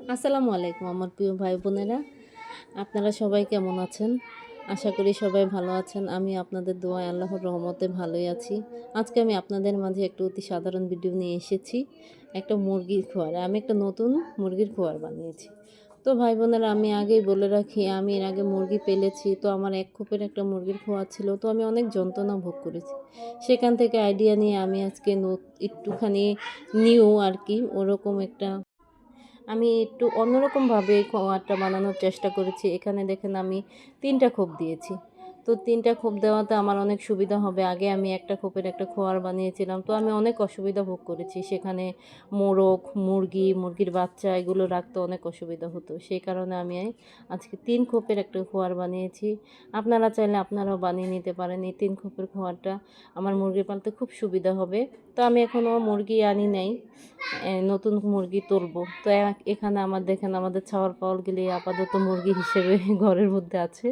আসসালামু আলাইকুম আমার প্রিয় ভাই বোনেরা। আপনারা সবাই কেমন আছেন? আশা করি সবাই ভালো আছেন। আমি আপনাদের দোয়ায় আল্লাহর রহমতে ভালোই আছি। আজকে আমি আপনাদের মাঝে একটা অতি সাধারণ ভিডিও নিয়ে এসেছি। একটা মুরগির খোয়ার। আমি একটা নতুন মুরগির খোয়ার বানিয়েছি। তো ভাই বোনেরা, আমি আগেই বলে রাখি, আমি এর আগে মুরগি পেলেছি। তো আমার এক খোপের একটা মুরগির খোয়া ছিল। তো আমি অনেক যন্ত্রণা ভোগ করেছি। সেখান থেকে আইডিয়া নিয়ে আমি আজকে একটুখানি নিউ আর কি, ওরকম একটা আমি একটু অন্যরকমভাবে খোয়াটা বানানোর চেষ্টা করেছি। এখানে দেখেন আমি তিনটা খোপ দিয়েছি। তো তিনটা খোপ দেওয়াতে আমার অনেক সুবিধা হবে। আগে আমি একটা খোপের একটা খোয়ার বানিয়েছিলাম। তো আমি অনেক অসুবিধা ভোগ করেছি। সেখানে মোরগ, মুরগি, মুরগির বাচ্চা এগুলো রাখতে অনেক অসুবিধা হতো। সেই কারণে আমি আজকে তিন খোপের একটা খোয়ার বানিয়েছি। আপনারা চাইলে আপনারাও বানিয়ে নিতে পারেন এই তিন খোপের খোয়ারটা। আমার মুরগি পালতে খুব সুবিধা হবে। তো আমি এখনও মুরগি আনি নাই। নতুন মুরগি তুলবো। তো এখানে আমার, দেখেন আমাদের ছাওয়ার পাওয়ালগুলি আপাতত মুরগি হিসেবে ঘরের মধ্যে আছে।